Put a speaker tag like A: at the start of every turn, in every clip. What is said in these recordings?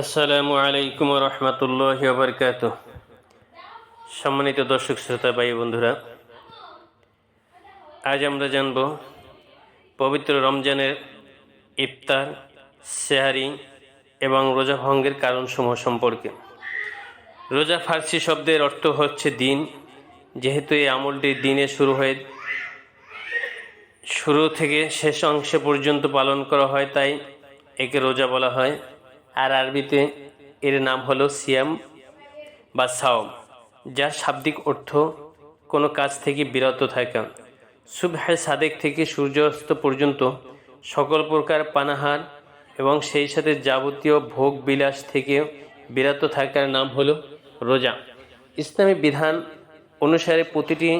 A: আসসালামু আলাইকুম রহমতুল্লাহ বরকাত সম্মানিত দর্শক, শ্রোতা, ভাই, বন্ধুরা, আজ আমরা জানব পবিত্র রমজানের ইফতার, সেহারি এবং রোজা ভঙ্গের কারণসমূহ সম্পর্কে। রোজা ফার্সি শব্দের অর্থ হচ্ছে দিন। যেহেতু এই আমলটি দিনে শুরু হয়ে, শুরু থেকে শেষ অংশে পর্যন্ত পালন করা হয়, তাই একে রোজা বলা হয়। আর আরবিতে এর নাম হলো সিয়াম বা সাওম যার শাব্দিক অর্থ কোনো কাজ থেকে বিরত থাকা। সুবহে সাদেক থেকে সূর্যাস্ত পর্যন্ত সকল প্রকার পানাহার এবং সেই সাথে যাবতীয় ভোগ বিলাস থেকে বিরত থাকার নাম হলো রোজা। ইসলামী বিধান অনুসারে প্রতিটি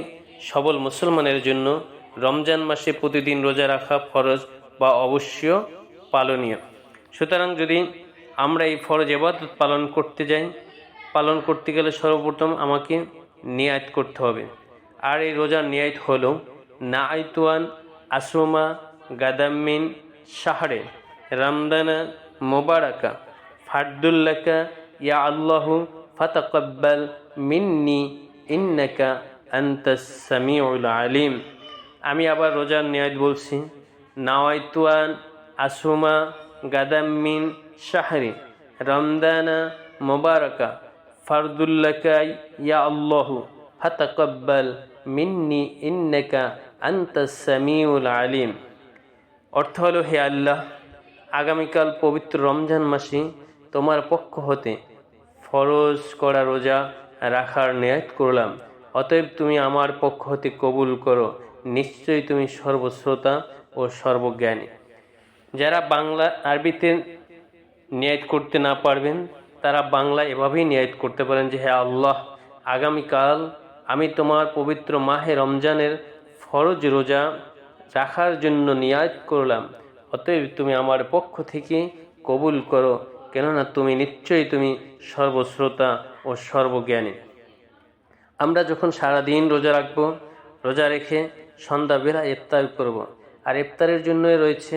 A: সবল মুসলমানের জন্য রমজান মাসে প্রতিদিন রোজা রাখা ফরজ বা অবশ্য পালনীয়। সুতরাং যদি আমরা এই ফরজ এবাদত পালন করতে যাই। পালন করতে গেলে সর্বপ্রথম আমাকে নিয়াত করতে হবে। আর এই রোজার নিয়াত হলো না আইতুয়ান আসুমা গাদামিন শাহরে রামদানা মোবারকা ফারদুল্লাকা ইয়া আল্লাহু ফাতাকাব্বাল মিন্নি ইন্নাকা আন্তাস সামিউল আলিম। আমি আবার রোজার নিয়াত বলছি। না নাওয়াইতুয়ান আসুমা গাদাম্মিন শাহরি, রমদানা মোবারকা ফারদুল্লাকাই ইয়া আল্লাহু, ফাতাকাব্বাল মিন্নি ইন্নাকা আন্তাস সামিউল আলিম। অর্থ হলো, হে আল্লাহ, আগামীকাল পবিত্র রমজান মাসে তোমার পক্ষ হতে ফরজ করা রোজা রাখার নিয়াত করলাম। অতএব তুমি আমার পক্ষ হতে কবুল করো। নিশ্চয়ই তুমি সর্বশ্রোতা ও সর্বজ্ঞানী। যারা বাংলা আরবিতে নিয়াত করতে না পারবেন, তারা বাংলা এভাবেই নিয়াত করতে পারেন যে হ্যাঁ আল্লাহ, আগামীকাল আমি তোমার পবিত্র মাহে রমজানের ফরজ রোজা রাখার জন্য নিয়াত করলাম অতএব তুমি আমার পক্ষ থেকে কবুল করো, কেননা তুমি নিশ্চয়ই তুমি সর্বশ্রোতা ও সর্বজ্ঞানী আমরা যখন সারাদিন রোজা রাখব, রোজা রেখে সন্ধ্যাবেলা ইফতার করব। আর ইফতারের জন্যই রয়েছে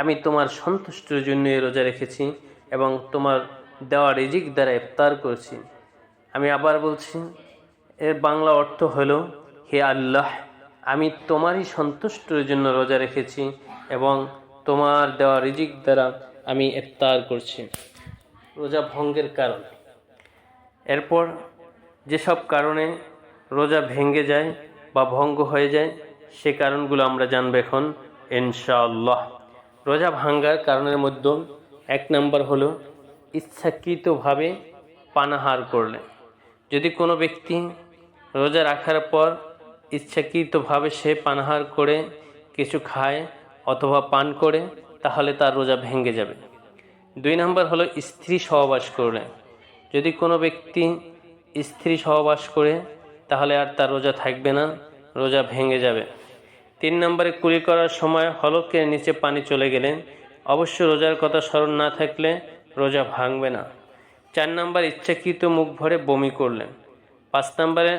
A: আমি তোমার সন্তুষ্টির জন্য রোজা রেখেছি এবং তোমার দেওয়া রিজিক দ্বারা ইফতার করছি। আমি আবার বলছি, এর বাংলা অর্থ হলো, হে আল্লাহ, আমি তোমারই সন্তুষ্টির জন্য রোজা রেখেছি এবং তোমার দেওয়া রিজিক দ্বারা আমি ইফতার করছি। রোজা ভঙ্গের কারণ। এরপর, যেসব কারণে রোজা ভেঙে যায় বা ভঙ্গ হয়ে যায়, সে কারণগুলো আমরা জানব এখন, ইনশাআল্লাহ। রোজা ভাঙ্গার কারণের মধ্যে এক নম্বর হলো ইচ্ছাকৃতভাবে পানাহার করলে। যদি কোনো ব্যক্তি রোজা রাখার পর ইচ্ছাকৃতভাবে সে পানাহার করে কিছু খায় অথবা পান করে, তাহলে তার রোজা ভেঙে যাবে। দুই নম্বর হলো স্ত্রী সহবাস করলে। যদি কোনো ব্যক্তি স্ত্রী সহবাস করে, তাহলে আর তার রোজা থাকবে না, রোজা ভেঙে যাবে। তিন নম্বরে কুলি করার সময় হলকের নিচে পানি চলে গেলে অবশ্য রোজার কথা স্মরণ না থাকলে রোজা ভাঙবে না। চার নম্বর ইচ্ছাকৃত মুখ ভরে বমি করলেন। পাঁচ নম্বরে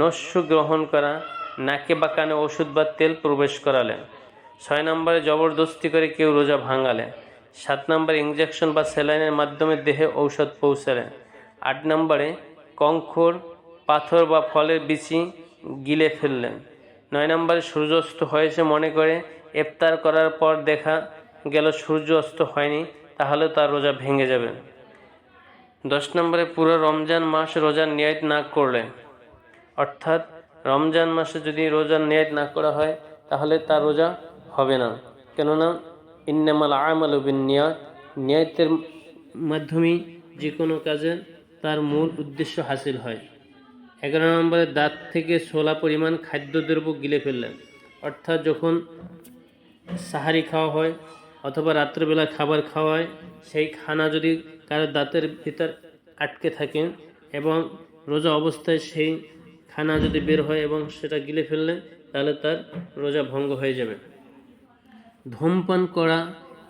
A: নস্য গ্রহণ করা, নাকে বা কানে ওষুধ বা তেল প্রবেশ করালেন। ছয় নম্বরে জবরদস্তি করে কেউ রোজা ভাঙালেন। সাত নম্বরে ইঞ্জেকশন বা স্যালাইনের মাধ্যমে দেহে ঔষধ পৌঁছালেন। আট নম্বরে কঙ্কর, পাথর বা ফলের বিচি গিলে ফেললেন। নয় নম্বরে সূর্যাস্ত হয়েছে মনে করে ইফতার করার পর দেখা গেল সূর্য অস্ত হয়নি, তাহলে তার রোজা ভেঙে যাবে। দশ নম্বরে পুরো রমজান মাস রোজার নিয়াত না করলে, অর্থাৎ রমজান মাসে যদি রোজার নিয়াত না করা হয়, তাহলে তার রোজা হবে না। কেননা ইন্নামাল আমাল বিন নিয়াত, নিয়াতের মাধ্যমেই যে কোনো কাজে তার মূল উদ্দেশ্য হাসিল হয়। এগারো নম্বরে দাঁত থেকে ছোলা পরিমাণ খাদ্যদ্রব্য গিলে ফেললেন। অর্থাৎ যখন সাহারি খাওয়া হয় অথবা রাত্রেবেলা খাবার খাওয়ায় সেই খানা যদি কারও দাঁতের ভিতর আটকে থাকে এবং রোজা অবস্থায় সেই খানা যদি বের হয় এবং সেটা গিলে ফেললে, তাহলে তার রোজা ভঙ্গ হয়ে যাবে। ধূমপান করা,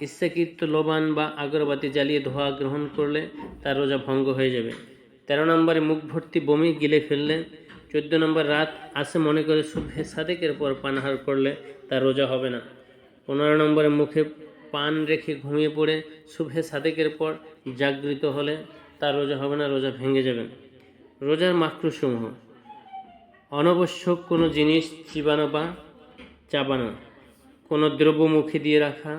A: ইচ্ছাকৃত লোবান বা আগরবাতি জ্বালিয়ে ধোয়া গ্রহণ করলে তার রোজা ভঙ্গ হয়ে যাবে। তেরো নম্বরে মুখ ভর্তি বমি গিলে ফেললে, চোদ্দ নম্বর রাত আসে মনে করে শুভে সাদেকের পর পানাহার করলে তার রোজা হবে না। পনেরো নম্বরে মুখে পান রেখে ঘুমিয়ে পড়ে শুভে সাদেকের পর জাগৃত হলে তার রোজা হবে না, রোজা ভেঙে যাবে। রোজার মাকরুসমূহ অনাবশ্যক কোনো জিনিস চিবানো বা চাবানো, কোনো দ্রব্য মুখে দিয়ে রাখা,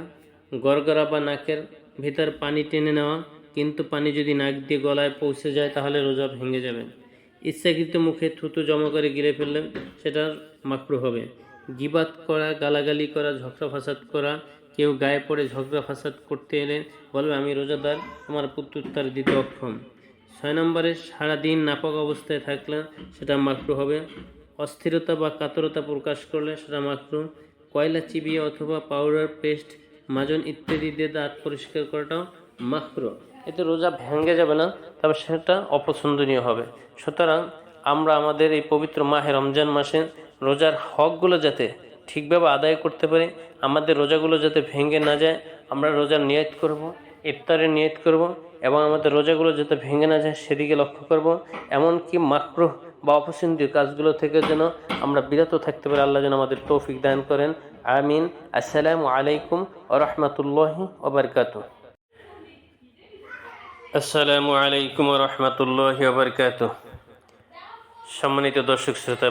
A: গড়গড়া বা নাকের ভিতর পানি টেনে নেওয়া কিন্তু পানি যদি নাক দিয়ে গলায় পৌঁছে যায়, তাহলে রোজা ভেঙে যাবে। ইচ্ছাকৃত মুখে থুতু জমা করে গিলে ফেললে সেটার মাকরু হবে। গিবাত করা, গালাগালি করা, ঝগড়া ফাসাদ করা, কেউ গায়ে পড়ে ঝগড়া ফাসাদ করতে এলে বলবে, আমি রোজাদার, আমার প্রত্যুত্তর দিতে অক্ষম। ছয় নম্বরে, সারাদিন নাপাক অবস্থায় থাকলে সেটা মাকরু হবে। অস্থিরতা বা কাতরতা প্রকাশ করলে সেটা মাকরু। কয়লা চিবিয়ে অথবা পাউডার পেস্ট মাজন ইত্যাদি দিয়ে দাঁত পরিষ্কার করাটাও মাকরু, এতে রোজা ভেঙে যাবে না, তবে সেটা অপছন্দনীয় হবে। সুতরাং আমরা আমাদের এই পবিত্র মাহে রমজান মাসে রোজার হকগুলো যাতে ঠিকভাবে আদায় করতে পারি, আমাদের রোজাগুলো যাতে ভেঙে না যায়, আমরা রোজার নিয়ত করব, ইফতারের নিয়ত করব, এবং আমাদের রোজাগুলো যাতে ভেঙে না যায় সেদিকে লক্ষ্য করব, এমনকি মাকরুহ বা অপছন্দীয় কাজগুলো থেকে যেন আমরা বিরত থাকতে পারি, আল্লাহ যেন আমাদের তৌফিক দান করেন। আমিন। আসসালামু আলাইকুম ও রহমতুল্লাহি ওবরকাত আসসালামু আলাইকুম রহমতুল্লাহ ওবরকাত সম্মানিত দর্শক শ্রোতা